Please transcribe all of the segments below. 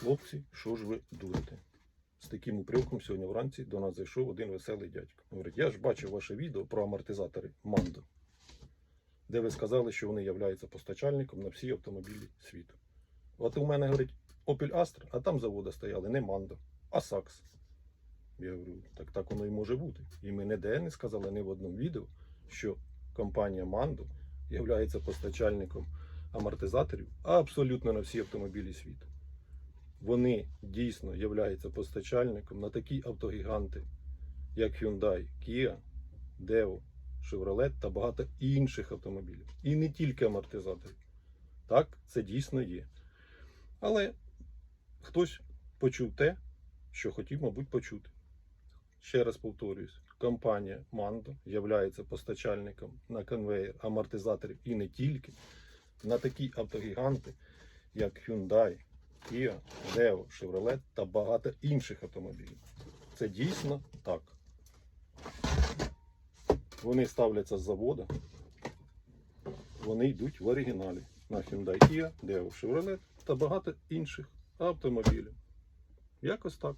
Хлопці, що ж ви дурите? З таким упреком сьогодні вранці до нас зайшов один веселий дядько. Говорить, я ж бачив ваше відео про амортизатори Мандо, де ви сказали, що вони являються постачальником на всі автомобілі світу. От у мене, говорить, Opel Astra, а там заводи стояли не Мандо, а Сакс. Я говорю, так так воно і може бути. І ми ніде не сказали ні в одному відео, що компанія Мандо є постачальником амортизаторів абсолютно на всі автомобілі світу. Вони дійсно являються постачальником на такі автогіганти, як Hyundai, Kia, Devo, Chevrolet та багато інших автомобілів. І не тільки амортизаторів. Так, це дійсно є. Але хтось почув те, що хотів, мабуть, почути. Ще раз повторююсь, компанія Mando є постачальником на конвейер амортизаторів і не тільки на такі автогіганти, як Hyundai, Kia, Devo, Chevrolet та багато інших автомобілів. Це дійсно так. Вони ставляться з заводу, вони йдуть в оригіналі на Hyundai Kia, Devo, Chevrolet та багато інших автомобілів. Якось так.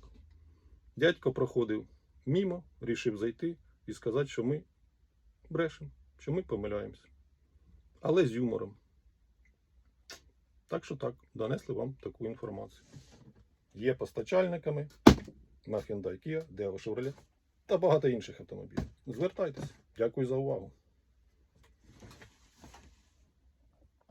Дядько проходив мімо, рішив зайти і сказати, що ми брешемо, що ми помиляємося. Але з юмором. Так що так, донесли вам таку інформацію. Є постачальниками на Hyundai Kia, Deo Chevrolet та багато інших автомобілів. Звертайтеся. Дякую за увагу.